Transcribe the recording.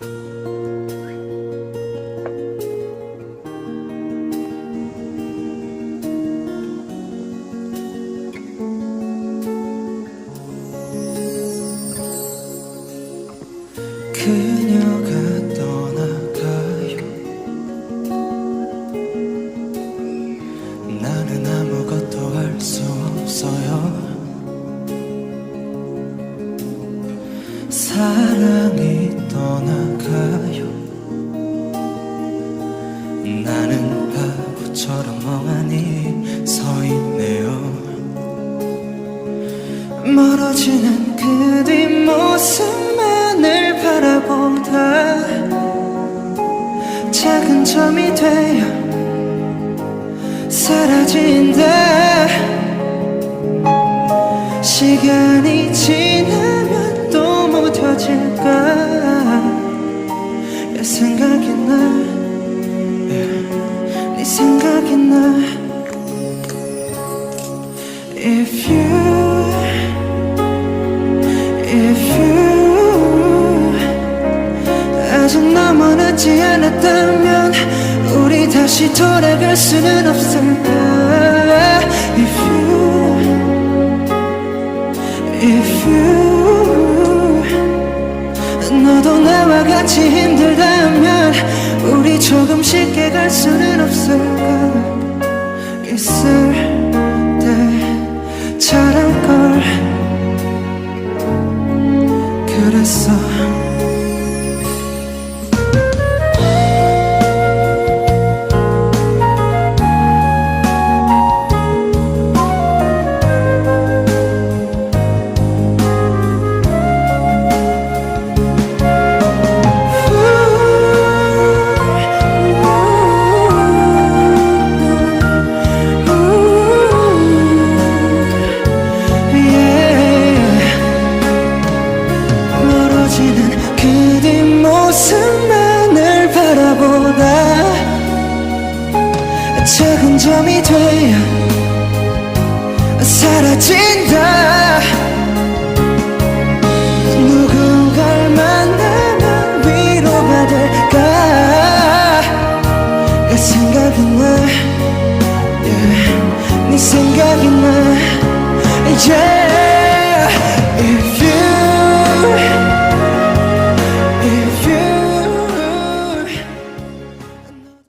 그 사랑이 떠나가요. 나는 바보처럼 멍하니 서 있네요. 멀어지는 그 뒷모습만을 바라보다. 작은 점이 되어 사라진다 시간이 지나면 또 내 생각이 나네 생각이 나. If you If you 아직 늦지 않았다면 우리 다시 돌아갈 수는 없을까 같이 힘들다면 우리 조금 쉽게 갈 수는 없을까? 있을 때 잘할 걸. 그랬어 점이 되어 사라진다 누군가를 만나면 위로가 될까 내 생각이 나 yeah. 네 생각이 나 yeah.